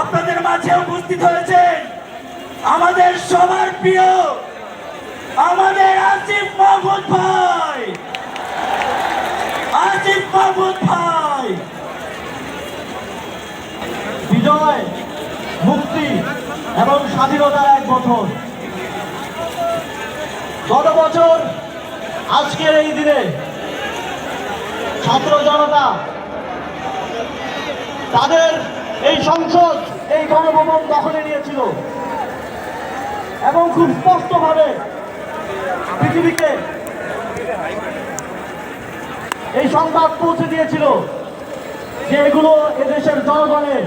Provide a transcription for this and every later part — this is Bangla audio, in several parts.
আপনাদের মাঝে উপস্থিত হয়েছেন আমাদের সবার প্রিয়, আমাদের আসিফ মাহমুদ ভাই। আসিফ মাহমুদ ভাই। বিজয়, মুক্তি এবং স্বাধীনতার এক বছর। গত বছর আজকের এই দিনে ছাত্র জনতা, তাদের এই সংসদ, এই গণভবন দখলে নিয়েছিল। এবং খুব স্পষ্টভাবে পৃথিবীকে এই সংবাদ পৌঁছে দিয়েছিল যে এগুলো এদেশের জনগণের।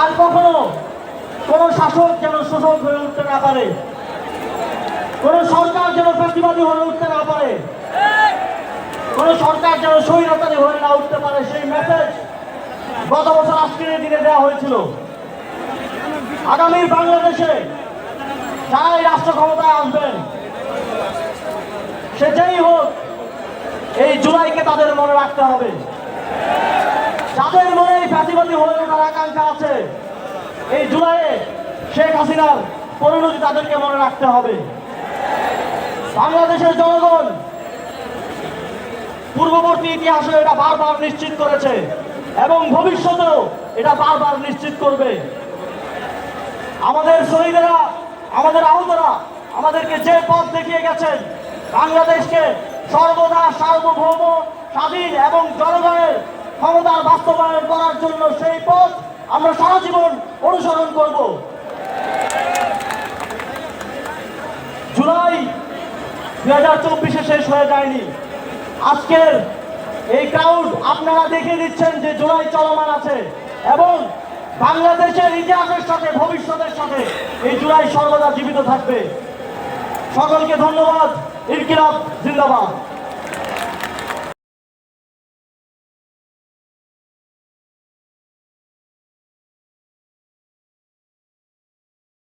আর কখনো কোন শাসক যেন শোষক হয়ে উঠতে না পারে, কোন সরকার যেন প্রতিবাদী হয়ে উঠতে কোন সরকার যেন স্বৈরাচারী হয়ে না উঠতে পারে, সেই মেসেজ গত বছর আজকের দিনে দেওয়া হয়েছিল। আগামী বাংলাদেশে যারাই রাষ্ট্র ক্ষমতায় আসবেন, সে যেই হোক, এই জুলাইকে তাদের মনে রাখতে হবে। যাদের মনে এই ফ্যাসিবাদী হয়ে ওঠার আকাঙ্ক্ষা আছে, এই জুলাইয়ে শেখ হাসিনার পরিণতি তাদেরকে মনে রাখতে হবে। বাংলাদেশের জনগণ পূর্ববর্তী ইতিহাসে এটা বারবার নিশ্চিত করেছে এবং ভবিষ্যতেও এটা বারবার নিশ্চিত করবে। আমাদের শহীদেরা, আমাদের আহতরা আমাদেরকে যে পথ দেখিয়ে গেছেন, বাংলাদেশকে সর্বদা সার্বভৌম, স্বাধীন এবং জনগণের ক্ষমতার বাস্তবায়ন করার জন্য সেই পথ আমরা সারা জীবন অনুসরণ করব। জুলাই দু হাজার চব্বিশে শেষ হয়ে যায়নি। আজকের এই ক্রাউড আপনারা দেখে দিচ্ছেন যে জুলাই চলমান আছে এবং বাংলাদেশের ইতিহাসের সাথে, ভবিষ্যতের সাথে এই জুলাই সর্বদা জীবিত থাকবে। সকলকে ধন্যবাদ। ইনকিলাব, জিন্দাবাদ।